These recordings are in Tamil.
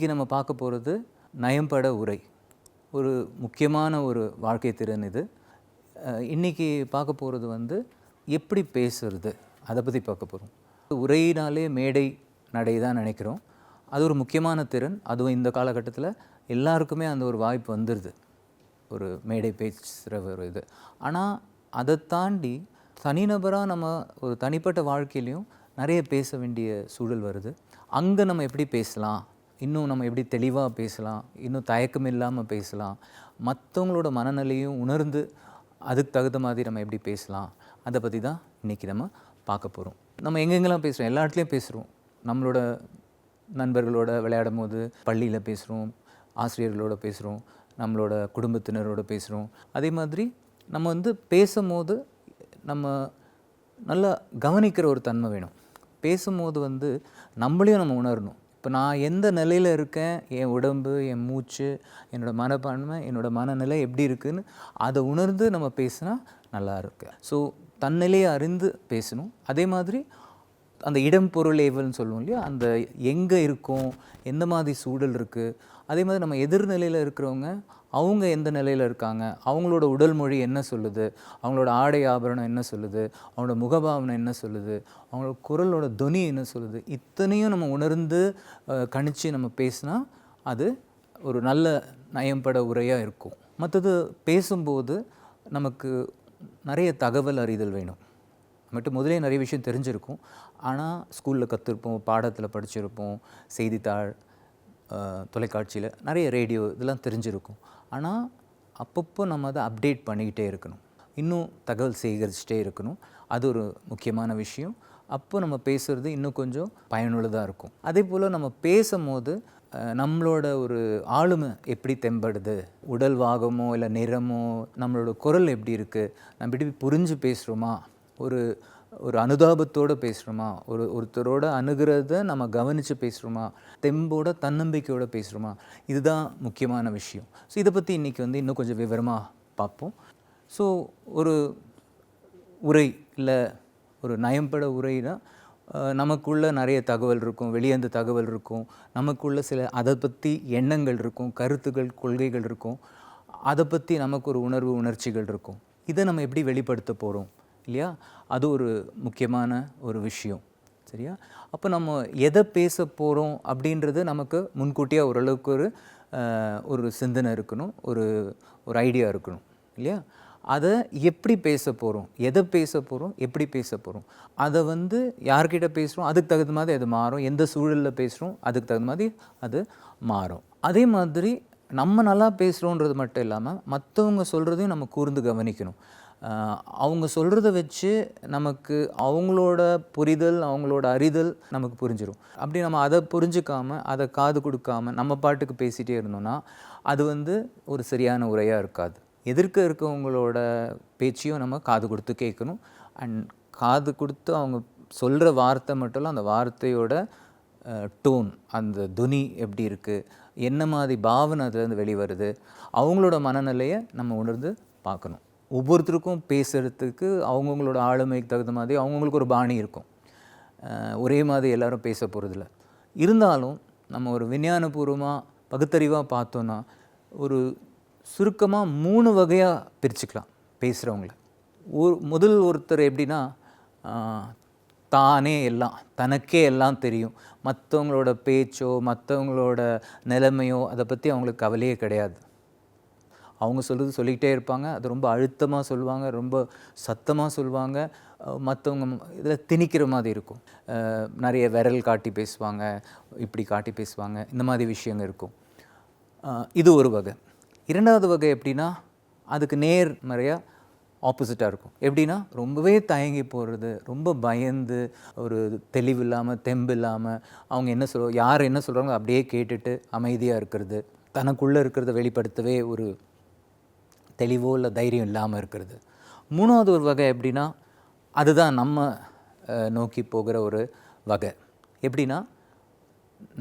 இன்றைக்கி நம்ம பார்க்க போகிறது நயம்பட உரை. ஒரு முக்கியமான ஒரு வாழ்க்கை திறன் இது. இன்றைக்கி இன்னைக்கு பார்க்க போகிறது வந்து எப்படி பேசுறது? அதை பற்றி பார்க்க போகிறோம் உரையினாலே மேடை நடை தான் நினைக்கிறோம். அது ஒரு முக்கியமான திறன். அதுவும் இந்த காலகட்டத்தில் எல்லாருக்குமே அந்த ஒரு வாய்ப்பு வந்துடுது ஒரு மேடை பேசுகிற ஒரு இது. ஆனால் அதை தாண்டி தனிநபராக நம்ம ஒரு தனிப்பட்ட வாழ்க்கையிலையும் நிறைய பேச வேண்டிய சூழல் வருது. அங்கே நம்ம எப்படி பேசலாம்? இன்னும் நம்ம எப்படி தெளிவாக பேசலாம் இன்னும் தயக்கம் இல்லாமல் பேசலாம் மற்றவங்களோட மனநிலையும் உணர்ந்து அதுக்கு தகுந்த மாதிரி நம்ம எப்படி பேசலாம் அதை பற்றி தான் இன்றைக்கி நம்ம பார்க்க போகிறோம் நம்ம எங்கெங்கெல்லாம் பேசுகிறோம் எல்லா இடத்துலையும் பேசுகிறோம் நம்மளோட நண்பர்களோட விளையாடும் போது பள்ளியில் பேசுகிறோம் ஆசிரியர்களோட பேசுகிறோம் நம்மளோட குடும்பத்தினரோட பேசுகிறோம் அதே மாதிரி நம்ம வந்து பேசும்போது நம்ம நல்லா கவனிக்கிற ஒரு தன்மை வேணும். பேசும்போது வந்து நம்மளையும் நம்ம உணரணும். இப்போ நான் எந்த நிலையில் இருக்கேன்? என் உடம்பு என் மூச்சு என்னோட மனப்பான்மை என்னோட மனநிலை எப்படி இருக்குதுன்னு அதை உணர்ந்து நம்ம பேசினா நல்லா இருக்கு. ஸோ தன்னிலையை அறிந்து பேசணும். அதே மாதிரி அந்த இடம் பொருள் ஏவல்னு சொல்லுவோம் இல்லையா? அந்த எங்கே இருக்கும்? எந்த மாதிரி சூழல் இருக்குது அதே மாதிரி நம்ம எதிர்நிலையில் இருக்கிறவங்க அவங்க எந்த நிலையில் இருக்காங்க? அவங்களோட உடல் மொழி என்ன சொல்லுது? அவங்களோட ஆடை ஆபரணம் என்ன சொல்லுது? அவங்களோட முகபாவனை என்ன சொல்லுது? அவங்களோட குரலோட துனி என்ன சொல்லுது? இத்தனையும் நம்ம உணர்ந்து கணித்து கணிச்சு நம்ம பேசினா அது ஒரு நல்ல நயம்பட உரையாக இருக்கும். மற்றது பேசும்போது நமக்கு நிறைய தகவல் அறிதல் வேணும். மட்டும் முதலே நிறைய விஷயம் தெரிஞ்சிருக்கும். ஆனால் ஸ்கூலில் கற்றுருப்போம் பாடத்தில் படிச்சிருப்போம் செய்தித்தாள் தொலைக்காட்சியில் நிறைய ரேடியோ இதெல்லாம் தெரிஞ்சிருக்கும். ஆனால் அப்பப்போ நம்ம அதை அப்டேட் பண்ணிக்கிட்டே இருக்கணும். இன்னும் தகவல் சேகரிச்சுட்டே இருக்கணும். அது ஒரு முக்கியமான விஷயம். அப்போ நம்ம பேசுகிறது இன்னும் கொஞ்சம் பயனுள்ளதாக இருக்கும். அதே போல் நம்ம பேசும்போது நம்மளோட ஒரு ஆளுமை எப்படி தெம்படுது உடல் வாகமோ இல்லை நிறமோ நம்மளோட குரல் எப்படி இருக்குது நம்ம இப்படி புரிஞ்சு பேசுகிறோமா ஒரு ஒரு அனுதாபத்தோடு பேசுகிறோமா ஒரு ஒருத்தரோட அணுகிறத நம்ம கவனித்து பேசுகிறோமா தெம்போட தன்னம்பிக்கையோடு பேசுகிறோமா இதுதான் முக்கியமான விஷயம். ஸோ இதை பற்றி இன்றைக்கி வந்து இன்னும் கொஞ்சம் விவரமாக பார்ப்போம். ஸோ ஒரு உரை இல்லை ஒரு நயம்பட உரைனா நமக்குள்ளே நிறைய தகவல் இருக்கும் வெளியேந்த தகவல் இருக்கும். நமக்குள்ள சில அதை பற்றி எண்ணங்கள் இருக்கும் கருத்துக்கள் கொள்கைகள் இருக்கும். அதை பற்றி நமக்கு ஒரு உணர்வு உணர்ச்சிகள் இருக்கும். இதை நம்ம எப்படி வெளிப்படுத்த போகிறோம் இல்லையா? அது ஒரு முக்கியமான ஒரு விஷயம். சரியா? அப்போ நம்ம எதை பேச போகிறோம் அப்படின்றது நமக்கு முன்கூட்டியாக ஓரளவுக்கு ஒரு ஒரு சிந்தனை இருக்கணும். ஒரு ஒரு ஐடியா இருக்கணும். இல்லையா? அதை எப்படி பேச போகிறோம் எதை பேச போகிறோம் எப்படி பேச போகிறோம் அதை வந்து யார்கிட்ட பேசுகிறோம் அதுக்கு தகுந்த மாதிரி அது மாறும். எந்த சூழலில் பேசுகிறோம் அதுக்கு தகுந்த மாதிரி அது மாறும். அதே மாதிரி நம்ம நல்லா பேசுகிறோன்றது மட்டும் இல்லாமல் மற்றவங்க சொல்கிறதையும் நம்ம கூர்ந்து கவனிக்கணும். அவங்க சொல்கிறத வச்சு நமக்கு அவங்களோட புரிதல் அவங்களோட அறிதல் நமக்கு புரிஞ்சிடும் அப்படி நம்ம அதை புரிஞ்சுக்காம அதை காது கொடுக்காம நம்ம பாட்டுக்கு பேசிகிட்டே இருந்தோம்னா அது வந்து ஒரு சரியான உரையாக இருக்காது. எதிர்க்க இருக்கவங்களோட பேச்சையும் நம்ம காது கொடுத்து கேட்கணும். அண்ட் காது கொடுத்து அவங்க சொல்கிற வார்த்தை மட்டும் இல்லை அந்த வார்த்தையோட டோன் அந்த துனி எப்படி இருக்குது என்ன மாதிரி பாவனை அதுலேருந்து வெளிவருது அவங்களோட மனநிலையை நம்ம உணர்ந்து பார்க்கணும். ஒவ்வொருத்தருக்கும் பேசுகிறதுக்கு அவங்கவுங்களோட ஆளுமைக்கு தகுந்த மாதிரி அவங்கவுங்களுக்கு ஒரு பாணி இருக்கும். ஒரே மாதிரி எல்லாரும் பேச போகிறதில்ல இருந்தாலும் நம்ம ஒரு விஞ்ஞானபூர்வமாக பகுத்தறிவாக பார்த்தோன்னா ஒரு சுருக்கமாக மூணு வகையாக பிரிச்சுக்கலாம் பேசுகிறவங்கள ஒரு முதல் ஒருத்தர் எப்படின்னா தானே எல்லாம் தனக்கே எல்லாம் தெரியும். மற்றவங்களோட பேச்சோ மற்றவங்களோட நிலைமையோ அதை பற்றி அவங்களுக்கு கவலையே கிடையாது. அவங்க சொல்கிறது சொல்லிக்கிட்டே இருப்பாங்க. அது ரொம்ப அழுத்தமாக சொல்லுவாங்க ரொம்ப சத்தமாக சொல்லுவாங்க. மற்றவங்க இதில் திணிக்கிற மாதிரி இருக்கும். நிறைய விரல் காட்டி பேசுவாங்க இப்படி காட்டி பேசுவாங்க இந்த மாதிரி விஷயங்கள் இருக்கும். இது ஒரு வகை. இரண்டாவது வகை எப்படின்னா அதுக்கு நேர்மறையாக ஆப்போசிட்டாக இருக்கும். எப்படின்னா ரொம்பவே தயங்கி போகிறது ரொம்ப பயந்து ஒரு தெளிவு இல்லாமல் தெம்பு இல்லாமல் அவங்க என்ன சொல் யார் என்ன சொல்கிறாங்களோ அப்படியே கேட்டுட்டு அமைதியாக இருக்கிறது தனக்குள்ளே இருக்கிறத வெளிப்படுத்தவே ஒரு தெளிவோ இல்லை தைரியம் இல்லாமல் இருக்கிறது. மூணாவது ஒரு வகை எப்படின்னா அதுதான் நம்ம நோக்கி போகிற ஒரு வகை. எப்படின்னா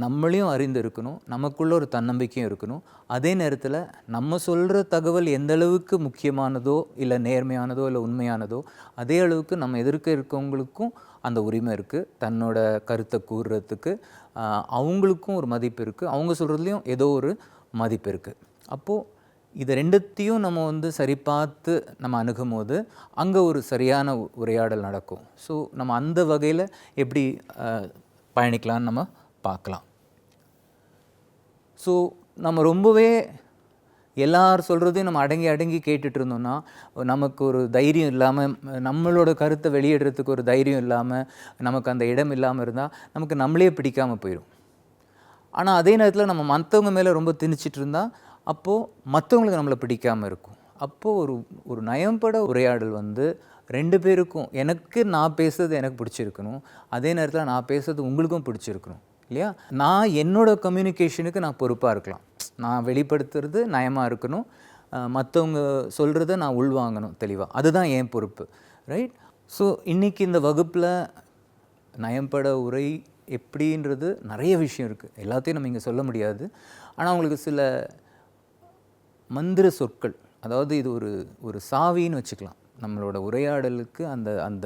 நம்மளையும் அறிந்து இருக்கணும் நமக்குள்ள ஒரு தன்னம்பிக்கையும் இருக்கணும். அதே நேரத்தில் நம்ம சொல்கிற தகவல் எந்த அளவுக்கு முக்கியமானதோ இல்லை நேர்மையானதோ இல்லை உண்மையானதோ அதே அளவுக்கு நம்ம எதிர்க்க இருக்கவங்களுக்கும் அந்த உரிமை இருக்குது தன்னோட கருத்தை கூறுறதுக்கு அவங்களுக்கும் ஒரு மதிப்பு இருக்குது அவங்க சொல்கிறதுலையும் ஏதோ ஒரு மதிப்பு இருக்குது அப்போது இதை ரெண்டுத்தையும் நம்ம வந்து சரி பார்த்து நம்ம அணுகும் போது அங்கே ஒரு சரியான உரையாடல் நடக்கும். ஸோ நம்ம அந்த வகையில் எப்படி பயணிக்கலாம்னு நம்ம பார்க்கலாம். ஸோ நம்ம ரொம்பவே எல்லார் சொல்கிறதையும் நம்ம அடங்கி அடங்கி கேட்டுட்டு இருந்தோம்னா நமக்கு ஒரு தைரியம் இல்லாமல் நம்மளோட கருத்தை வெளியிடுறதுக்கு ஒரு தைரியம் இல்லாமல் நமக்கு அந்த இடம் இல்லாமல் இருந்தால் நமக்கு நம்மளே பிடிக்காமல் போயிடும் ஆனால் அதே நேரத்தில் நம்ம மற்றவங்க மேலே ரொம்ப திணிச்சிட்டு இருந்தால் அப்போது மற்றவங்களுக்கு நம்மளை பிடிக்காமல் இருக்கும். அப்போது ஒரு ஒரு நயம்பட உரையாடல் வந்து ரெண்டு பேருக்கும் எனக்கு நான் பேசுறது எனக்கு பிடிச்சிருக்கணும். அதே நேரத்தில் நான் பேசுறது உங்களுக்கும் பிடிச்சிருக்கணும். இல்லையா? நான் என்னோடய கம்யூனிகேஷனுக்கு நான் பொறுப்பாக இருக்கலாம். நான் வெளிப்படுத்துறது நயமாக இருக்கணும். மற்றவங்க சொல்கிறத நான் உள்வாங்கணும் தெளிவாக அதுதான் என் பொறுப்பு. ரைட் ஸோ இன்றைக்கி இந்த வகுப்பில் நயம்பட உரை எப்படின்றது நிறைய விஷயம் இருக்குது எல்லாத்தையும் நம்ம இங்கே சொல்ல முடியாது. ஆனால் உங்களுக்கு சில மந்திர சொற்கள் அதாவது இது ஒரு ஒரு சாவின்னு வச்சுக்கலாம். நம்மளோட உரையாடலுக்கு அந்த அந்த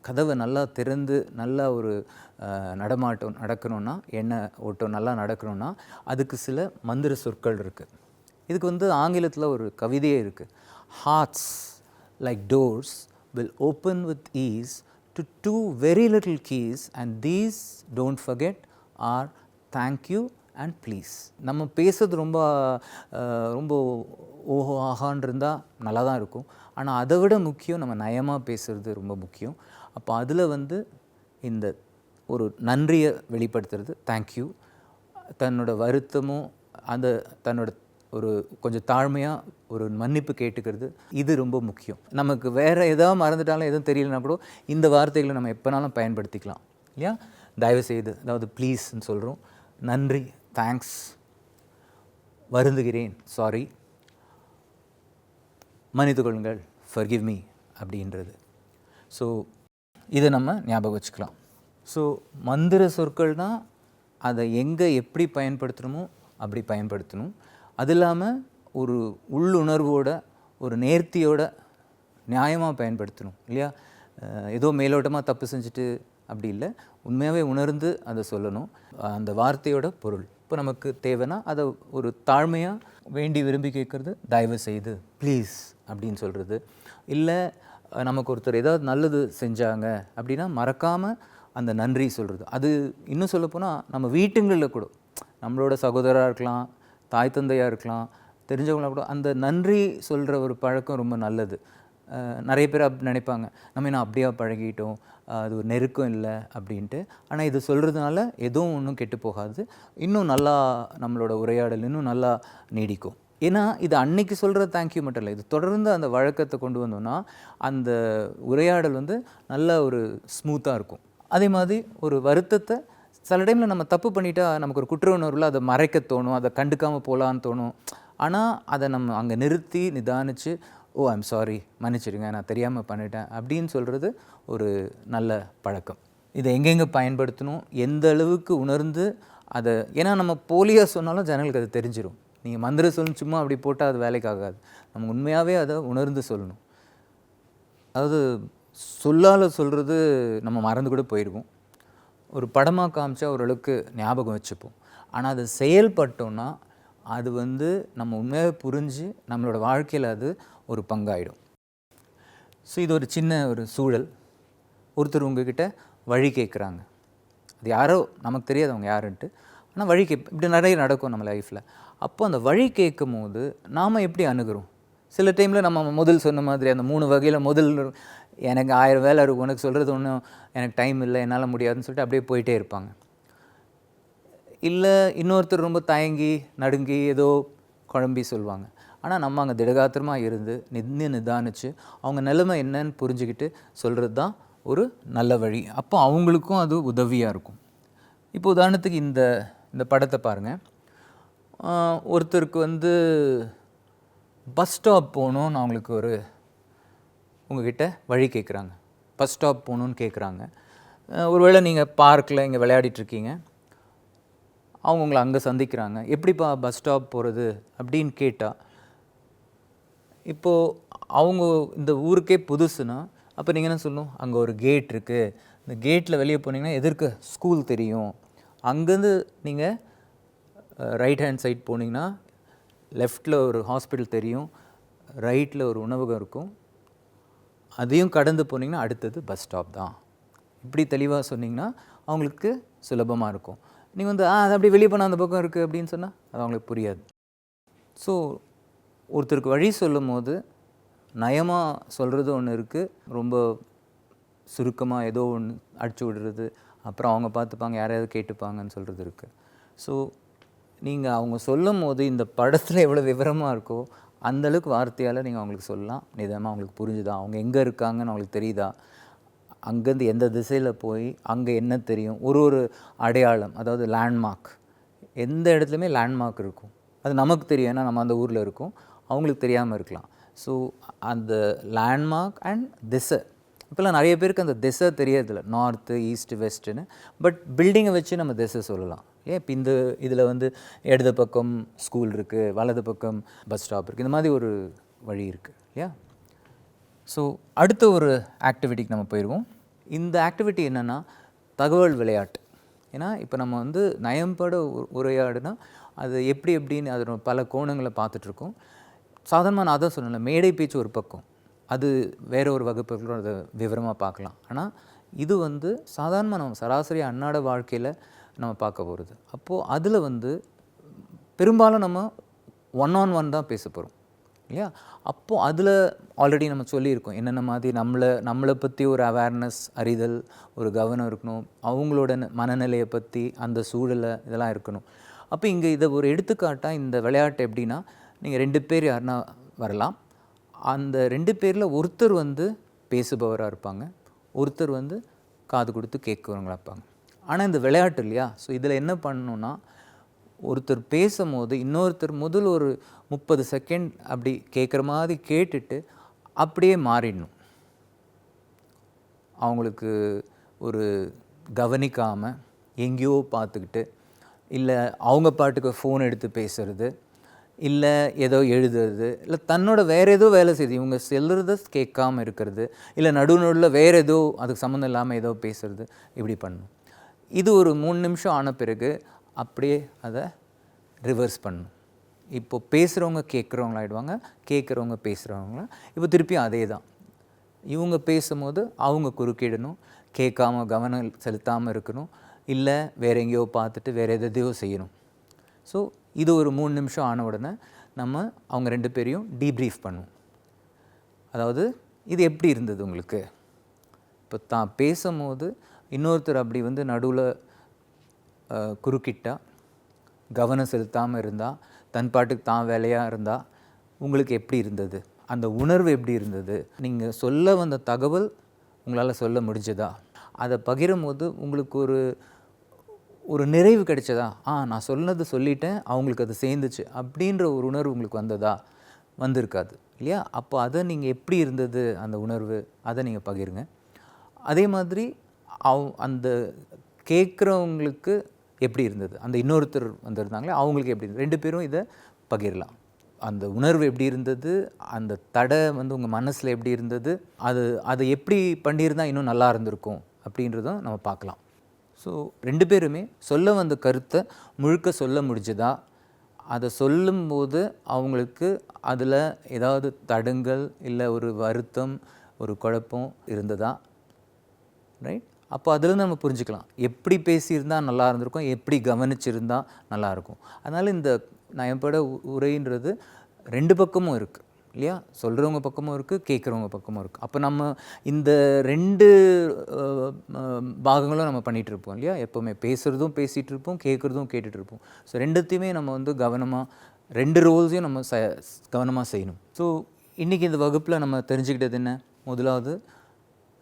கதவை நல்லா திறந்து நல்லா ஒரு நடமாட்டம் நடக்கணும்னா எண்ணெய் ஓட்டம் நல்லா நடக்கணும்னா அதுக்கு சில மந்திர சொற்கள் இருக்குது இதுக்கு வந்து ஆங்கிலத்தில் ஒரு கவிதையே இருக்குது hearts like doors will open with ease to to very little keys and these don't forget are thank you and please நம்ம பேசுறது ரொம்ப ரொம்ப ஓஹோ ஆஹான் இருந்தால் நல்லா தான் இருக்கும். ஆனால் அதை விட முக்கியம் நம்ம நயமாக பேசுறது ரொம்ப முக்கியம். அப்போ அதில் வந்து இந்த ஒரு நன்றியை வெளிப்படுத்துறது. தேங்க்யூ தன்னோட வருத்தமும் அந்த தன்னோட ஒரு கொஞ்சம் தாழ்மையாக ஒரு மன்னிப்பு கேட்டுக்கிறது இது ரொம்ப முக்கியம். நமக்கு வேறு எதாவது மறந்துட்டாலும் எதுவும் தெரியலனா கூட இந்த வார்த்தைகளை நம்ம எப்போனாலும் பயன்படுத்திக்கலாம். இல்லையா? தயவு செய்து அதாவது ப்ளீஸ்ன்னு சொல்கிறோம் நன்றி. தேங்க்ஸ் வருந்துகிறேன். சாரி மன்னித்து கொள்ளுங்கள் ஃபர்கிவ் மீ அப்படின்றது. ஸோ இதை நம்ம ஞாபகம் வச்சுக்கலாம். ஸோ மந்திர சொற்கள் தான் அதை எங்கே எப்படி பயன்படுத்தணுமோ அப்படி பயன்படுத்தணும். அது இல்லாமல் ஒரு உள்ளுணர்வோட ஒரு நேர்த்தியோட நியாயமாக பயன்படுத்தணும் இல்லையா? ஏதோ மேலோட்டமாக தப்பு செஞ்சுட்டு அப்படி இல்லை. உண்மையாகவே உணர்ந்து அதை சொல்லணும். அந்த வார்த்தையோட பொருள். இப்போ நமக்கு தேவைன்னா அதை ஒரு தாழ்மையாக வேண்டி விரும்பி கேட்குறது தயவு செய்து ப்ளீஸ் அப்படின்னு சொல்கிறது இல்லை நமக்கு ஒருத்தர் ஏதாவது நல்லது செஞ்சாங்க அப்படின்னா மறக்காமல் அந்த நன்றி சொல்கிறது அது இன்னும் சொல்லப்போனால் நம்ம வீட்டுங்களில் கூட நம்மளோட சகோதரராக இருக்கலாம் தாய் தந்தையாக இருக்கலாம் தெரிஞ்சவங்களா கூட அந்த நன்றி சொல்கிற ஒரு பழக்கம் ரொம்ப நல்லது. நிறைய பேர் அப் நினைப்பாங்க நம்ம என்ன அப்படியா பழகிட்டோம் அது ஒரு நெருக்கம் இல்லை அப்படின்ட்டு. ஆனால் இது சொல்கிறதுனால எதுவும் ஒன்றும் கெட்டு போகாது. இன்னும் நல்லா நம்மளோட உரையாடல் இன்னும் நல்லா நீடிக்கும். ஏன்னா இது அன்னைக்கு சொல்கிற தேங்க்யூ மட்டும் இல்லை. இது தொடர்ந்து அந்த வழக்கத்தை கொண்டு வந்தோம்னா அந்த உரையாடல் வந்து நல்ல ஒரு ஸ்மூத்தாக இருக்கும். அதே மாதிரி ஒரு வருத்தத்தை சில டைமில் நம்ம தப்பு பண்ணிட்டா நமக்கு ஒரு குற்ற உணர்வில் அதை மறைக்க தோணும் அதை கண்டுக்காமல் போகலான்னு தோணும். ஆனால் அதை நம்ம அங்கே நிறுத்தி நிதானித்து ஓ ஐம் சாரி மன்னிச்சிடுங்க நான் தெரியாமல் பண்ணிட்டேன் அப்படின்னு சொல்கிறது ஒரு நல்ல பழக்கம். இதை எங்கெங்கே பயன்படுத்தணும் எந்த அளவுக்கு உணர்ந்து அதை ஏன்னா நம்ம போலியாக சொன்னாலும் ஜனங்களுக்கு அது தெரிஞ்சிடும் நீங்கள் மந்திர சொல்லணும் சும்மா அப்படி போட்டால் அது வேலைக்கு ஆகாது. நம்ம உண்மையாகவே அதை உணர்ந்து சொல்லணும். அதாவது சொல்லால் சொல்கிறது நம்ம மறந்து கூட போயிடுவோம் ஒரு படமாக காமிச்சா ஓரளவுக்கு ஞாபகம் வச்சுப்போம். ஆனால் அது செயல்பட்டோன்னா அது வந்து நம்ம உண்மையாக புரிஞ்சு நம்மளோட வாழ்க்கையில் அது ஒரு பங்காயிடும். ஸோ இது ஒரு சின்ன ஒரு சூழல். ஒருத்தர் உங்ககிட்ட வழி கேட்குறாங்க அது யாரோ நமக்கு தெரியாது அவங்க யாருன்ட்டு. ஆனால் வழி கே இப்படி நிறைய நடக்கும் நம்ம லைஃப்பில் அப்போ அந்த வழி கேட்கும் போது நாம் எப்படி அணுகிறோம்? சில டைமில் நம்ம முதல் சொன்ன மாதிரி அந்த மூணு வகையில் முதல் எனக்கு ஆயிரம் வேலை இருக்கும் உனக்கு சொல்கிறது ஒன்றும் எனக்கு டைம் இல்லை என்னால் முடியாதுன்னு சொல்லிட்டு அப்படியே போயிட்டே இருப்பாங்க. இல்லை இன்னொருத்தர் ரொம்ப தயங்கி நடுங்கி ஏதோ குழம்பி சொல்லுவாங்க. ஆனால் நம்ம அங்கே திடகாத்திரமாக இருந்து நின்று நிதானிச்சு அவங்க நிலைமை என்னன்னு புரிஞ்சுக்கிட்டு சொல்கிறது தான் ஒரு நல்ல வழி. அப்போ அவங்களுக்கும் அது உதவியாக இருக்கும். இப்போ உதாரணத்துக்கு இந்த இந்த படத்தை பாருங்கள் ஒருத்தருக்கு வந்து பஸ் ஸ்டாப் போகணுன்னு அவங்களுக்கு ஒரு உங்ககிட்ட வழி கேட்குறாங்க பஸ் ஸ்டாப் போகணுன்னு கேட்குறாங்க ஒருவேளை நீங்கள் பார்க்கில் இங்கே விளையாடிட்டு இருக்கீங்க. அவங்க உங்களை அங்கே சந்திக்கிறாங்க. எப்படிப்பா பஸ் ஸ்டாப் போகிறது அப்படின்னு கேட்டால் இப்போது அவங்க இந்த ஊருக்கே புதுசுன்னா அப்போ நீங்கள் என்ன சொல்லணும்? அங்கே ஒரு கேட் இருக்குது இந்த கேட்டில் வெளியே போனீங்கன்னா எதிர்க்க ஸ்கூல் தெரியும். அங்கேருந்து நீங்கள் ரைட் ஹேண்ட் சைட் போனீங்கன்னா லெஃப்டில் ஒரு ஹாஸ்பிட்டல் தெரியும். ரைட்டில் ஒரு உணவகம் இருக்கும். அதையும் கடந்து போனீங்கன்னா அடுத்தது பஸ் ஸ்டாப் தான். இப்படி தெளிவாக சொன்னிங்கன்னா அவங்களுக்கு சுலபமாக இருக்கும். நீங்கள் வந்து ஆ அது அப்படி வெளியே போனால் அந்த பக்கம் இருக்குது அப்படின்னு சொன்னால் அது அவங்களுக்கு புரியாது. ஸோ ஒருத்தருக்கு வழி சொல்லும் போது நயமாக சொல்கிறது ஒன்று இருக்குது ரொம்ப சுருக்கமாக ஏதோ ஒன்று அடிச்சு விடுறது. அப்புறம் அவங்க பார்த்துப்பாங்க யாரையாவது கேட்டுப்பாங்கன்னு சொல்கிறது இருக்குது ஸோ நீங்கள் அவங்க சொல்லும் போது இந்த படத்தில் எவ்வளோ விவரமாக இருக்கோ அந்த அளவுக்கு வார்த்தையால் நீங்கள் அவங்களுக்கு சொல்லலாம். நிதானமாக அவங்களுக்கு புரிஞ்சுதா? அவங்க எங்கே இருக்காங்கன்னு அவங்களுக்கு தெரியுதா? அங்கேருந்து எந்த திசையில் போய் அங்கே என்ன தெரியும்? ஒரு ஒரு அடையாளம் அதாவது லேண்ட்மார்க் எந்த இடத்துலையுமே லேண்ட்மார்க் இருக்கும். அது நமக்கு தெரியும். ஏன்னா நம்ம அந்த ஊரில் இருக்கோம். அவங்களுக்கு தெரியாமல் இருக்கலாம். ஸோ அந்த லேண்ட்மார்க் அண்ட் திசை இப்போல்லாம் நிறைய பேருக்கு அந்த திசை தெரியறதில்ல நார்த்து ஈஸ்ட் வெஸ்ட்டுன்னு பட் பில்டிங்கை வச்சு நம்ம திசை சொல்லலாம். ஏன்? இப்போ இந்த இதில் வந்து இடது பக்கம் ஸ்கூல் இருக்குது வலது பக்கம் பஸ் ஸ்டாப் இருக்குது இந்த மாதிரி ஒரு வழி இருக்குது இல்லையா? ஸோ அடுத்த ஒரு ஆக்டிவிட்டிக்கு நம்ம போயிடுவோம் இந்த ஆக்டிவிட்டி என்னென்னா தகவல் விளையாட்டு. ஏன்னா இப்போ நம்ம வந்து நயம்பட உரையாடுனா அது எப்படி எப்படின்னு அதோட பல கோணங்களை பார்த்துட்ருக்கோம் சாதாரணமாக நான் அதான் சொன்னேன்ல மேடை பேச்சு ஒரு பக்கம். அது வேற ஒரு வகுப்புகளோட அதை விவரமாக பார்க்கலாம். ஆனால் இது வந்து சாதாரணமாக நம்ம சராசரி அன்னாட வாழ்க்கையில் நம்ம பார்க்க போகிறது அப்போது அதில் வந்து பெரும்பாலும் நம்ம ஒன் ஆன் ஒன் தான் பேச போகிறோம் இல்லையா? அப்போது அதில் ஆல்ரெடி நம்ம சொல்லியிருக்கோம் என்னென்ன மாதிரி நம்மளை நம்மளை பற்றி ஒரு அவேர்னஸ் அறிதல் ஒரு கவனம் இருக்கணும். அவங்களோட ந- மனநிலையை பற்றி அந்த சூழலை இதெல்லாம் இருக்கணும். அப்போ இங்கே இதை ஒரு எடுத்துக்காட்டாக இந்த விளையாட்டு எப்படின்னா நீங்கள் ரெண்டு பேர் யாருன்னா வரலாம். அந்த ரெண்டு பேரில் ஒருத்தர் வந்து பேசுபவராக இருப்பாங்க. ஒருத்தர் வந்து காது கொடுத்து கேட்குறவங்களா இருப்பாங்க. ஆனால் இந்த விளையாட்டு இல்லையா? ஸோ இதில் என்ன பண்ணணும்னா ஒருத்தர் பேசும்போது இன்னொருத்தர் முதல் ஒரு முப்பது செகண்ட் அப்படி கேட்குற மாதிரி கேட்டுட்டு அப்படியே மாறிடணும். அவங்களுக்கு ஒரு கவனிக்காமல் எங்கேயோ பார்த்துக்கிட்டு இல்லை அவங்க பாட்டுக்கு ஃபோன் எடுத்து பேசுறது இல்லை ஏதோ எழுதுறது இல்லை தன்னோட வேறு ஏதோ வேலை செய்யுது இவங்க செல்லுறத கேட்காம இருக்கிறது இல்லை நடுநடுவில் நடுவில் ஏதோ அதுக்கு சம்மந்தம் இல்லாமல் ஏதோ பேசுகிறது இப்படி பண்ணும். இது ஒரு மூணு நிமிஷம் ஆன பிறகு அப்படியே அதை ரிவர்ஸ் பண்ணணும் இப்போ பேசுகிறவங்க கேட்குறவங்களாயிடுவாங்க கேட்குறவங்க பேசுகிறவங்களா இப்போ திருப்பியும் அதே தான். இவங்க பேசும்போது அவங்க குறுக்கிடணும் கேட்காம கவனம் செலுத்தாமல் இருக்கணும் இல்லை வேற எங்கேயோ பார்த்துட்டு வேறு எதையோ செய்யணும். ஸோ இது ஒரு மூணு நிமிஷம் ஆன உடனே நம்ம அவங்க ரெண்டு பேரையும் டீப்ரீஃப் பண்ணுவோம். அதாவது இது எப்படி இருந்தது உங்களுக்கு? இப்போ தான் பேசும்போது இன்னொருத்தர் அப்படி வந்து நடுவில் குறுக்கிட்டா கவனம் செலுத்தாமல் இருந்தால் தன் பாட்டுக்கு தான் வேலையாக இருந்தால் உங்களுக்கு எப்படி இருந்தது? அந்த உணர்வு எப்படி இருந்தது? நீங்கள் சொல்ல வந்த தகவல் உங்களால் சொல்ல முடிஞ்சதா? அதை பகிரும் போது உங்களுக்கு ஒரு ஒரு நிறைவு கிடைச்சதா? ஆ நான் சொன்னது சொல்லிட்டேன் அவங்களுக்கு அது சேர்ந்துச்சு அப்படின்ற ஒரு உணர்வு உங்களுக்கு வந்ததா? வந்திருக்காது இல்லையா? அப்போ அதை நீங்கள் எப்படி இருந்தது அந்த உணர்வு? அதை நீங்கள் பகிருங்க. அதே மாதிரி அவ் அந்த கேட்குறவங்களுக்கு எப்படி இருந்தது? அந்த இன்னொருத்தர் வந்திருந்தாங்களே அவங்களுக்கு எப்படி இருந்தது? ரெண்டு பேரும் இதை பகிரலாம். அந்த உணர்வு எப்படி இருந்தது? அந்த தடை வந்து உங்கள் மனசில் எப்படி இருந்தது? அது அதை எப்படி பண்ணியிருந்தால் இன்னும் நல்லா இருந்திருக்கும் அப்படின்றதும் நம்ம பார்க்கலாம். ஸோ ரெண்டு பேருமே சொல்ல வந்த கருத்தை முழுக்க சொல்ல முடிஞ்சுதா? அதை சொல்லும்போது அவங்களுக்கு அதில் ஏதாவது தடுங்கல் இல்லை ஒரு வருத்தம் ஒரு குழப்பம் இருந்ததா? ரைட் அப்போ அதில் நம்ம புரிஞ்சுக்கலாம். எப்படி பேசியிருந்தா நல்லா இருந்திருக்கும்? எப்படி கவனிச்சிருந்தா நல்லாயிருக்கும் அதனால் இந்த நயம்பட உ- உரைன்றது ரெண்டு பக்கமும் இருக்குது இல்லையா? சொல்கிறவங்க பக்கமும் இருக்குது கேட்குறவங்க பக்கமும் இருக்குது அப்போ நம்ம இந்த ரெண்டு பாகங்களும் நம்ம பண்ணிகிட்டு இருப்போம் இல்லையா? எப்போவுமே பேசுகிறதும் பேசிகிட்டு இருப்போம் கேட்குறதும் கேட்டுட்டு இருப்போம். ஸோ ரெண்டுத்தையுமே நம்ம வந்து கவனமாக ரெண்டு ரோல்ஸையும் நம்ம ச கவனமாக செய்யணும். ஸோ இன்றைக்கி இந்த வகுப்பில் நம்ம தெரிஞ்சுக்கிட்டது என்ன? முதலாவது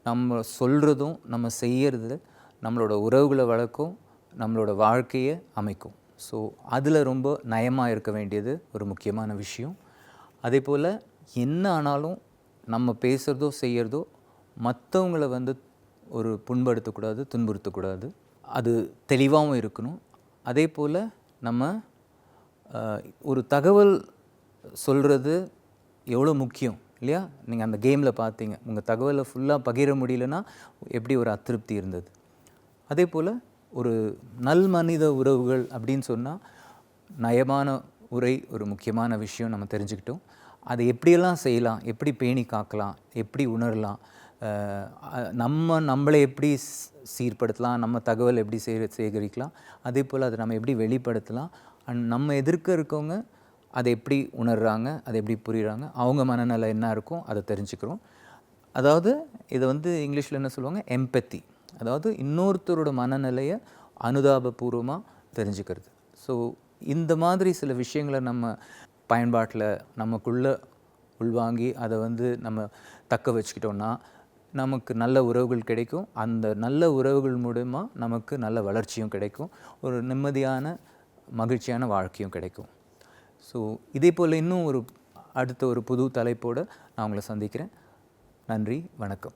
நம்ம சொல்கிறதும் நம்ம செய்கிறது நம்மளோட உறவுகளை வளர்க்கும் நம்மளோட வாழ்க்கையை அமைக்கும். ஸோ அதில் ரொம்ப நயமாக இருக்க வேண்டியது ஒரு முக்கியமான விஷயம். அதே போல் என்ன ஆனாலும் நம்ம பேசுகிறதோ செய்கிறதோ மற்றவங்கள வந்து ஒரு புண்படுத்தக்கூடாது துன்புறுத்தக்கூடாது. அது தெளிவாகவும் இருக்கணும். அதே போல் நம்ம ஒரு தகவல் சொல்கிறது எவ்வளோ முக்கியம் இல்லையா? நீங்கள் அந்த கேமில் பார்த்தீங்க. உங்கள் தகவலை ஃபுல்லாக பகிர முடியலன்னா எப்படி ஒரு அதிருப்தி இருந்தது? அதே போல் ஒரு நல் மனித உறவுகள் அப்படின்னு சொன்னால் நயமான உரை ஒரு முக்கியமான விஷயம் நம்ம தெரிஞ்சுக்கிட்டோம். அதை எப்படியெல்லாம் செய்யலாம் எப்படி பேணி காக்கலாம் எப்படி உணரலாம் நம்ம நம்மளை எப்படி சீர்படுத்தலாம் நம்ம தகவல் எப்படி சே சேகரிக்கலாம் அதே போல் அதை நம்ம எப்படி வெளிப்படுத்தலாம் அண்ட் நம்ம எதிர்க்க இருக்கவங்க அதை எப்படி உணர்கிறாங்க அதை எப்படி புரிகிறாங்க அவங்க மனநிலை என்ன இருக்கும் அதை தெரிஞ்சுக்கிறோம். அதாவது இதை வந்து இங்கிலீஷில் என்ன சொல்லுவாங்க? எம்பத்தி அதாவது இன்னொருத்தரோட மனநிலையை அனுதாபபூர்வமாக தெரிஞ்சுக்கிறது. ஸோ இந்த மாதிரி சில விஷயங்களை நம்ம பயன்பாட்டில் நமக்குள்ளே உள்வாங்கி அதை வந்து நம்ம தக்க வச்சுக்கிட்டோம்னா நமக்கு நல்ல உறவுகள் கிடைக்கும். அந்த நல்ல உறவுகள் மூலயமா நமக்கு நல்ல வளர்ச்சியும் கிடைக்கும். ஒரு நிம்மதியான மகிழ்ச்சியான வாழ்க்கையும் கிடைக்கும். ஸோ இதே போல் இன்னும் ஒரு அடுத்த ஒரு புது தலைப்போடு நான் உங்களை சந்திக்கிறேன். நன்றி வணக்கம்.